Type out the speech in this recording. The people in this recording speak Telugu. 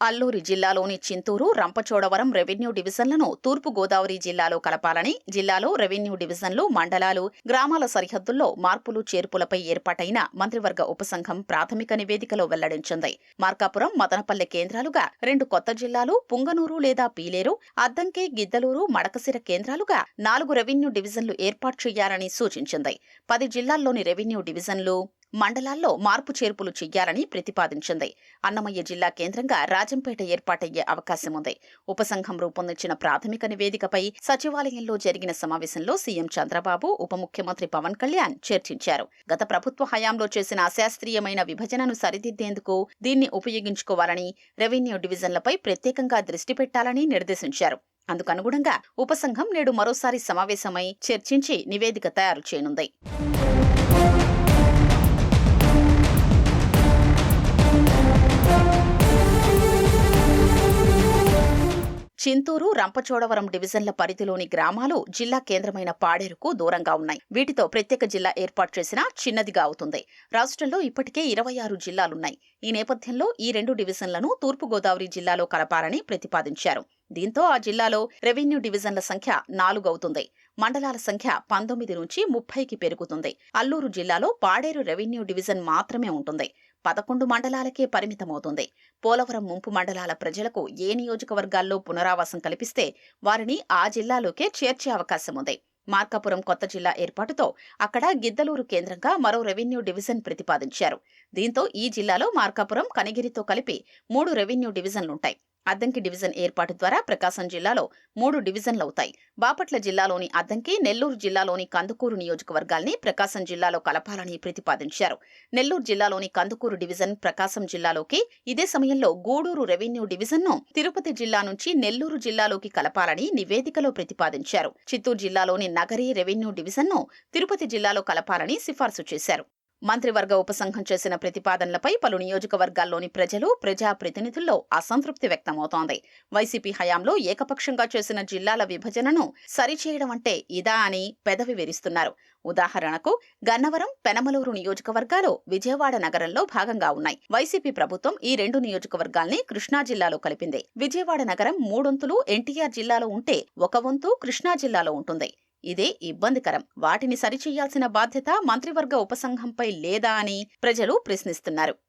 అల్లూరి జిల్లాలోని చింతూరు రంపచోడవరం రెవెన్యూ డివిజన్లను తూర్పు గోదావరి జిల్లాలో కలపాలని జిల్లాలో రెవెన్యూ డివిజన్లు మండలాలు గ్రామాల సరిహద్దుల్లో మార్పులు చేర్పులపై ఏర్పాటైన మంత్రివర్గ ఉపసంఘం ప్రాథమిక నివేదికలో వెల్లడించింది. మార్కాపురం మదనపల్లె కేంద్రాలుగా రెండు కొత్త జిల్లాలు పుంగనూరు లేదా పీలేరు అద్దంకి గిద్దలూరు మడకసిర కేంద్రాలుగా నాలుగు రెవెన్యూ డివిజన్లు ఏర్పాటు చేయాలని సూచించింది. పది జిల్లాల్లోని రెవెన్యూ డివిజన్లు మండలాల్లో మార్పు చేర్పులు చెయ్యాలని ప్రతిపాదించింది. అన్నమయ్య జిల్లా కేంద్రంగా రాజంపేట ఏర్పాటయ్యే అవకాశం ఉంది ఉపసంఘం రూపొందించిన ప్రాథమిక నివేదికపై సచివాలయంలో జరిగిన సమావేశంలో సీఎం చంద్రబాబు ఉప ముఖ్యమంత్రి పవన్ కళ్యాణ్ చర్చించారు. గత ప్రభుత్వ హయాంలో చేసిన అశాస్త్రీయమైన విభజనను సరిదిద్దేందుకు దీన్ని ఉపయోగించుకోవాలని రెవెన్యూ డివిజన్లపై ప్రత్యేకంగా దృష్టి పెట్టాలని నిర్దేశించారు. అందుకనుగుణంగా ఉపసంఘం నేడు మరోసారి సమావేశమై చర్చించి నివేదిక తయారు చేయనుంది. చింతూరు రంపచోడవరం డివిజన్ల పరిధిలోని గ్రామాలు జిల్లా కేంద్రమైన పాడేరుకు దూరంగా ఉన్నాయి. వీటితో ప్రత్యేక జిల్లా ఏర్పాటు చేసినా చిన్నదిగా అవుతుంది. రాష్ట్రంలో ఇప్పటికే ఇరవై ఆరు జిల్లాలున్నాయి. ఈ నేపథ్యంలో ఈ రెండు డివిజన్లను తూర్పుగోదావరి జిల్లాలో కలపాలని ప్రతిపాదించారు. దీంతో ఆ జిల్లాలో రెవెన్యూ డివిజన్ల సంఖ్య నాలుగు అవుతుంది. మండలాల సంఖ్య పంతొమ్మిది నుంచి ముప్పైకి పెరుగుతుంది. అల్లూరు జిల్లాలో పాడేరు రెవెన్యూ డివిజన్ మాత్రమే ఉంటుంది. పదకొండు మండలాలకే పరిమితమవుతుంది. పోలవరం ముంపు మండలాల ప్రజలకు ఏ నియోజకవర్గాల్లో పునరావాసం కల్పిస్తే వారిని ఆ జిల్లాలోకే చేర్చే అవకాశం ఉంది మార్కాపురం కొత్త జిల్లా ఏర్పాటుతో అక్కడ గిద్దలూరు కేంద్రంగా మరో రెవెన్యూ డివిజన్ ప్రతిపాదించారు. దీంతో ఈ జిల్లాలో మార్కాపురం కనిగిరితో కలిపి మూడు రెవెన్యూ డివిజన్లుంటాయి. అద్దంకి డివిజన్ ఏర్పాటు ద్వారా ప్రకాశం జిల్లాలో మూడు డివిజన్లవుతాయి బాపట్ల జిల్లాలోని అద్దంకి నెల్లూరు జిల్లాలోని కందుకూరు నియోజకవర్గాల్ని ప్రకాశం జిల్లాలో కలపాలని ప్రతిపాదించారు. నెల్లూరు జిల్లాలోని కందుకూరు డివిజన్ ప్రకాశం జిల్లాలోకి ఇదే సమయంలో గూడూరు రెవెన్యూ డివిజన్ను తిరుపతి జిల్లా నుంచి నెల్లూరు జిల్లాలోకి కలపాలని నివేదికలో ప్రతిపాదించారు. చిత్తూరు జిల్లాలోని నగరీ రెవెన్యూ డివిజన్ను తిరుపతి జిల్లాలో కలపాలని సిఫార్సు చేశారు. మంత్రివర్గ ఉపసంఘం చేసిన ప్రతిపాదనలపై పలు నియోజకవర్గాల్లోని ప్రజలు ప్రజాప్రతినిధుల్లో అసంతృప్తి వ్యక్తమవుతోంది. వైసీపీ హయాంలో ఏకపక్షంగా చేసిన జిల్లాల విభజనను సరిచేయడం అంటే ఇదా అని పెదవి విరిస్తున్నారు. ఉదాహరణకు గన్నవరం పెనమలూరు నియోజకవర్గాలు విజయవాడ నగరంలో భాగంగా ఉన్నాయి. వైసీపీ ప్రభుత్వం ఈ రెండు నియోజకవర్గాల్ని కృష్ణా జిల్లాలో కలిపింది. విజయవాడ నగరం మూడొంతులు ఎన్టీఆర్ జిల్లాలో ఉంటే ఒక వంతు కృష్ణా జిల్లాలో ఉంటుంది. ఇదే ఇబ్బందికరం. వాటిని సరిచేయాల్సిన బాధ్యత మంత్రివర్గ ఉపసంఘంపై లేదా అని ప్రజలు ప్రశ్నిస్తున్నారు.